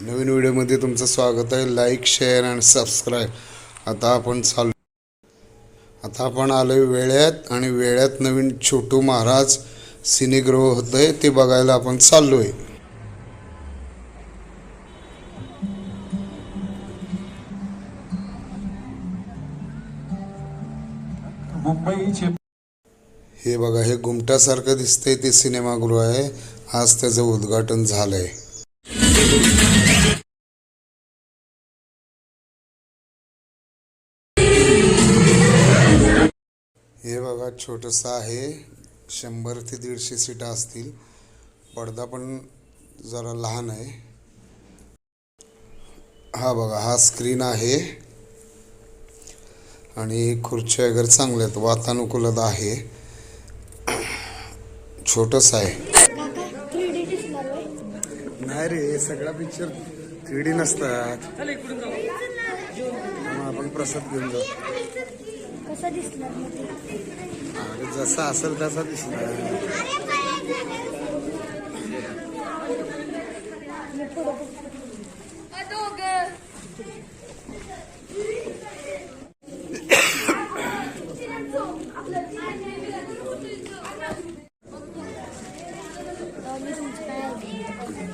नवीन व्हिडिओमध्ये तुमचं स्वागत आहे. लाईक शेअर आणि सबस्क्राईब आता आपण चालू आता आपण आलोय वेळ्यात आणि वेळ्यात नवीन छोटू महाराज सिनेगृह होतंय. ते बघायला आपण चाललोय. मुंबईचे हे बघा हे गुमटासारखं दिसतंय ते सिनेमागृह आहे. आज त्याचं उद्घाटन झालंय. हे बघा छोटंसं आहे. शंभर ते दीडशे सीटा असतील. पडदा पण जरा लहान आहे. हा बघा हा स्क्रीन आहे. आणि खुर्च्या वगैरे चांगल्या आहेत. वातानुकूलता आहे. छोटंसं आहे. नाही रे सगळा पिक्चर थ्री डी नसतात. मग आपण प्रसाद घेऊन जाऊ. कसं दिसणार मग अरे जसा असेल तसा दिसणार.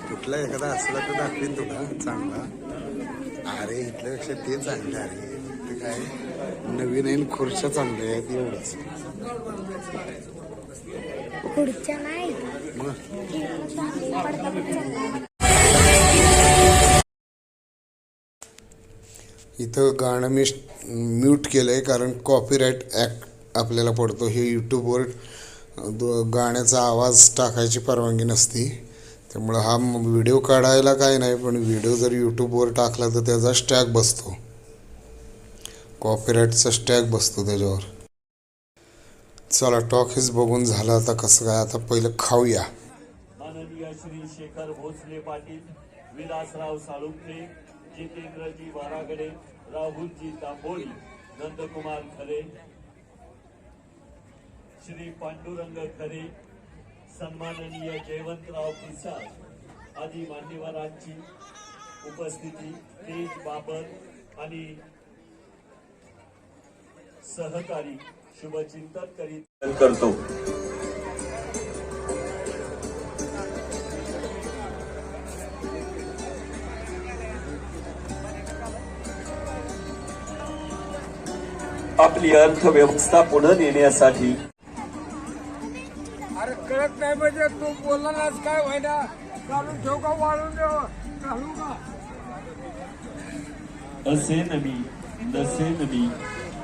कुठला एखादा असला तर दाखवीन तुला चांगला. अरे इथल्यापेक्षा ते चांगलं अरे. काय? नवीन नवीन खुर्च्या चांगल्या आहेत एवढंच. खुर्च्या नाही. इथं गाणं मी म्यूट केलं आहे कारण कॉपीराईट ॲक्ट आपल्याला पडतो. हे यूट्यूबवर दो- गाण्याचा आवाज टाकायची परवानगी नसती. त्यामुळं हा व्हिडिओ काढायला काय नाही पण व्हिडिओ जर यूट्यूबवर टाकला तर त्याचा स्टॅग बसतो. कॉपीराईटचा स्टॅग बसतो त्याच्यावर. चला टॉकीज बघून झालं आता कसं काय आता पहिलं खाऊया. माननीय श्री शेखर भोसले पाटील विलासराव साळुंके जितेंद्रजी वारागडे राहुलजी तांबोळी नंदकुमार खरे श्री पांडुरंग खरे सन्माननीय जयवंतराव पिसाळ आदी मान्यवरांची उपस्थिती तेज बाबर आणि सहकारी शुभचिंतन करीत करतो. आपली अर्थव्यवस्था पुढे नेण्यासाठी. अरे कळत नाही म्हणजे तू बोललाच काय व्हायना चालू ठेव का वाढून देव घालू का? असे नमी नसे नमी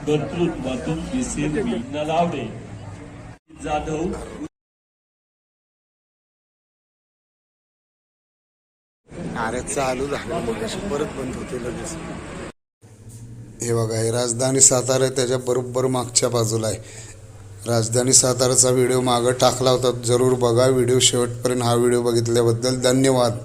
कर्तृत्वातून दिसेल मी. लावणे. जाधव. चालू झालं परत बंद होते लगेच. हे बघा हे राजधानी सातारा आहे त्याच्या बरोबर मागच्या बाजूला आहे. राजधानी साताराचा व्हिडिओ मागं टाकला होता जरूर बघा. व्हिडिओ शेवटपर्यंत हा व्हिडिओ बघितल्याबद्दल धन्यवाद.